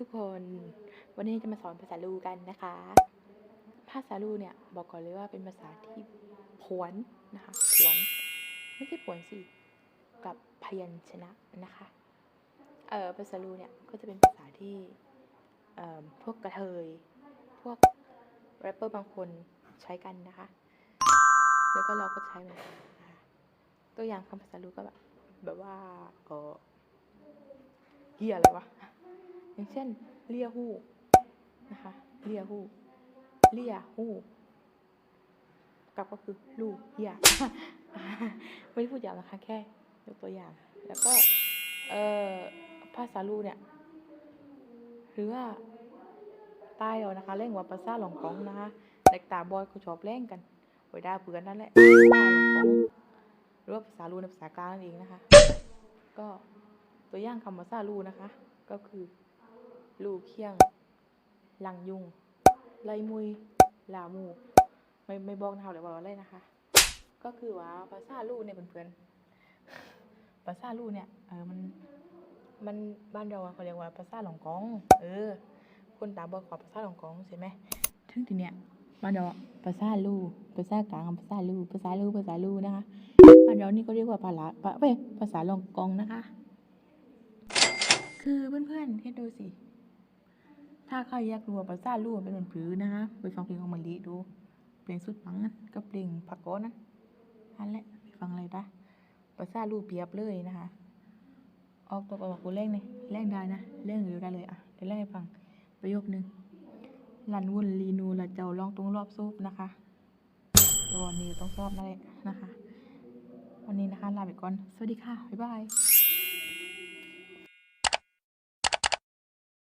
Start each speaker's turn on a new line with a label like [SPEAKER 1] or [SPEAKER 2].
[SPEAKER 1] ทุกคน วันนี้จะมาสอนภาษาลูกันนะคะ ภาษาลูเนี่ยบอกก่อนเลยว่าเป็นภาษาที่ผวนนะคะผวน ไม่ใช่ผวนสิ กับพยัญชนะนะคะ เอ่อภาษาลูเนี่ยก็จะเป็นภาษาที่เอ่อพวกกระเทย พวกแรปเปอร์บางคนใช้กันนะคะ แล้วก็เราก็ใช้เหมือนกันนะคะตัวอย่างคำภาษาลูก็แบบแบบว่าเออเฮียอะไรวะ อย่างเช่นเลียหูนะคะเลียหูเลียหูกลับก็คือลูกเฮียไม่ได้พูดหยาบนะคะแค่ยกตัวอย่าง แล้วก็เอ่อภาษาลูเนี่ย หรือว่าใต้เอานะคะเร่งว่าภาษาหลงกองนะคะเด็กตาบอยเขาชอบเล่นกันไว้ได้เพื่อนนั่นแหละหลงกองหรือว่าภาษาลูในภาษากลางนั่นเองนะคะ ก็ตัวอย่างคำภาษาลูนะคะ ก็คือ ลูเคียงลังยุงไลมุยลามูไม่ไม่บอกนะคะเดี๋ยวบอกอะไรนะคะ ก็คือว่าภาษาลูเนี่ยเพื่อนๆภาษาลูเนี่ยเออมันมันบ้านเราเขาเรียกว่าภาษาหลงกอง เออ คนตาบอดขอภาษาหลงกองใช่ไหมถึงทีเนี้ยบ้านเราภาษาลูภาษากลางภาษาลูภาษาลูภาษาลูนะคะบ้านเรานี่ก็เรียกว่าภาษาภาเว้ยภาษาหลงกองนะคะ คือเพื่อนๆให้ดูสิ ถ้าใครอยากรู้ว่าภาษาลูมันเป็นเหมือนผือนะคะไปฟังเพลงของมะลิดู เพลงสุดปังนั้นกับเพลงพักโก้นั้นนั่นแหละไปฟังเลยนะภาษาลู่เปียบเลยนะคะ ออกตัวออกกูเล่งเลยเล่งได้นะเล่งเร็วได้เลยอะเดี๋ยวเล่งให้ฟังประโยคนึงลันวุ่นลีนูละเจ้าลองตรงรอบซุปนะคะตัวนี้ต้องชอบนั่นแหละนะคะ วันนี้นะคะลาไปก่อน สวัสดีค่ะ บ๊ายบาย